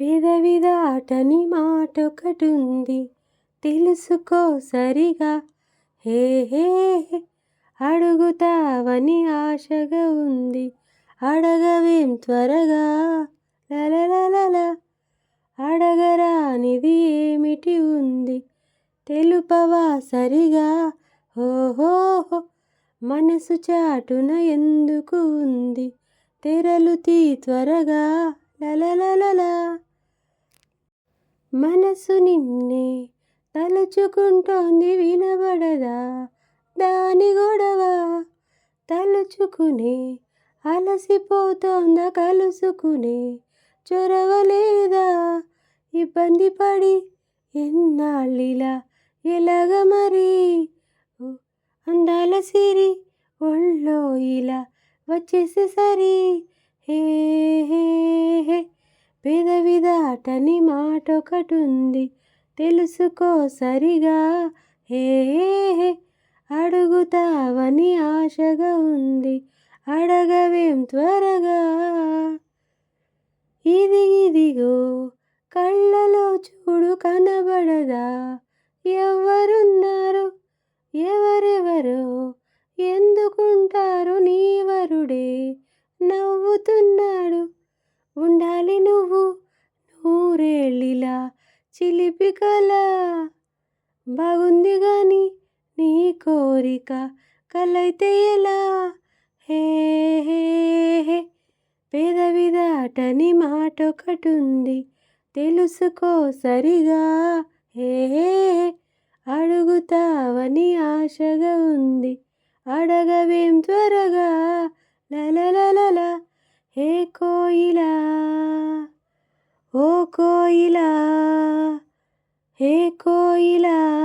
పెదవి దాటని మాటొకటుంది. తెలుసుకో సరిగా. హే హే అడుగుతావని ఆశగా ఉంది. అడగవేం త్వరగా? లలలలల అడగరానిది ఏమిటి ఉంది? తెలుపవా సరిగా? ఓహో మనసు చాటున ఎందుకు ఉంది? తెరలు తీ త్వరగా లలలలల మనసు నిన్నే తలుచుకుంటోంది వినబడదా? దాని గొడవ తలుచుకునే అలసిపోతోందా? కలుసుకునే చొరవ లేదా? ఇబ్బంది పడి ఎన్నాళ్ళిలా ఎలాగ మరి? అందాల సిరి ఒళ్ళో ఇలా వచ్చేసే సరి. హే హే హే పెదవి దాటని మాటొకటుంది. తెలుసుకో సరిగా. హే హే హే అడుగుతావని ఆశగా ఉంది. అడగవేం త్వరగా? ఇది ఇదిగో కళ్ళలో చూడు కనబడదా? ఎవరున్నారు ఎవరెవరో? ఎందుకుంటారు నీ వరుడే? నవ్వుతున్నాడు. ఉండాలి నువ్వు నూరేళ్ళిలా చిలిపి కల. బాగుంది గాని నీ కోరిక కలైతే ఎలా? హే హే హే. పెదవి మాట మాటొకటుంది తెలుసుకో సరిగా. హే హే అడుగుతావని ఆశగా ఉంది. అడగవేం త్వరగా? లలలలలా へこいら、おこいら、へこいら。